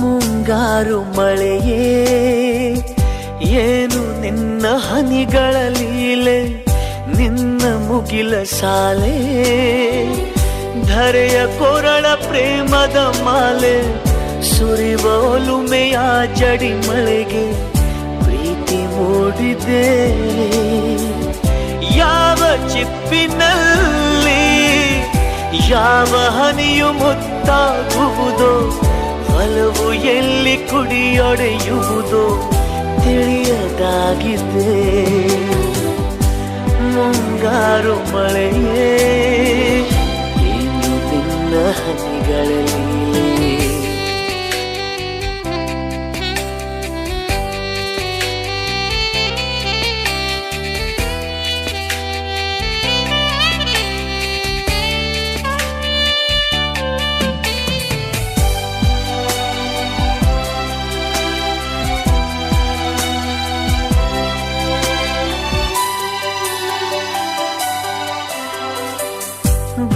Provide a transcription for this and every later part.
ಮುಂಗಾರು ಮಳೆಯೇ ಏನು ನಿನ್ನ ಹನಿಗಳ ಲೀಲೆ ನಿನ್ನ ಮುಗಿಲ ಶಾಲೆ ಧರೆಯ ಕೊರಳ ಪ್ರೇಮದ ಮಾಲೆ ಸುರಿವ ಒಲುಮೆಯ ಜಡಿ ಮಳೆಗೆ ಪ್ರೀತಿ ಮೂಡಿದೆ. ಯಾವ ಚಿಪ್ಪಿನಲ್ಲಿ, ಯಾವ ಹನಿಯು ಮುತ್ತಾಗುವುದೋ, ಹಲವು ಎಲ್ಲಿ ಕುಡಿಯೊಡೆಯುವುದೋ ತಿಳಿಯದಾಗಿದೆ. ಮುಂಗಾರು ಮಳೆಯೇ ಏನು ನಿನ್ನ ಹನಿಗಳಲ್ಲಿ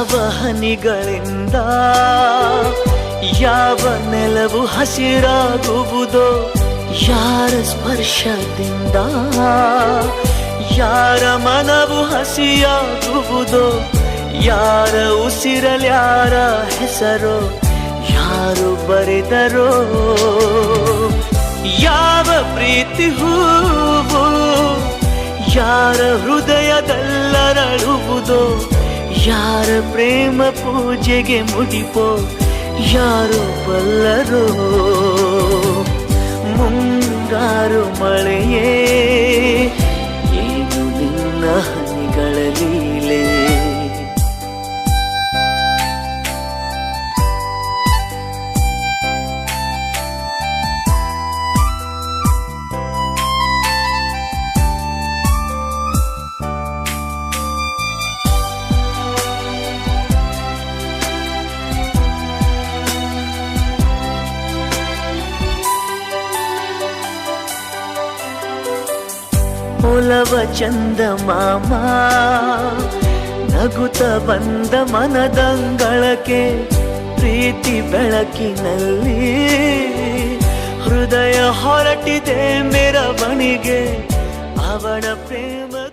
ಯಾವ ಹನಿಗಳಿಂದ ಯಾವ ನೆಲವು ಹಸಿರಾಗುವುದೋ, ಯಾರ ಸ್ಪರ್ಶದಿಂದ, ಯಾರ ಮನವು ಹಸಿಯಾಗುವುದೋ, ಯಾರ ಉಸಿರಲ್ಯಾರ ಹೆಸರೋ, ಯಾರು ಬರೆದರೋ, ಯಾವ ಪ್ರೀತಿ ಹೂವು, ಯಾರ ಹೃದಯದಲ್ಲರಳುವುದೋ ಯಾರ ಪ್ರೇಮ ಪೂಜೆಗೆ ಮುಡಿಪೋ ಯಾರು ಬಲ್ಲರೋ ಒಲವ ಚಂದ ಮಾಮ. ನಗುತ ಬಂದ ಮನದಂಗಳಕ್ಕೆ ಪ್ರೀತಿ ಬೆಳಕಿನಲ್ಲಿ. ಹೃದಯ ಹೊರಟಿದೆ ಮೆರವಣಿಗೆ ಅವಳ ಪ್ರೇಮ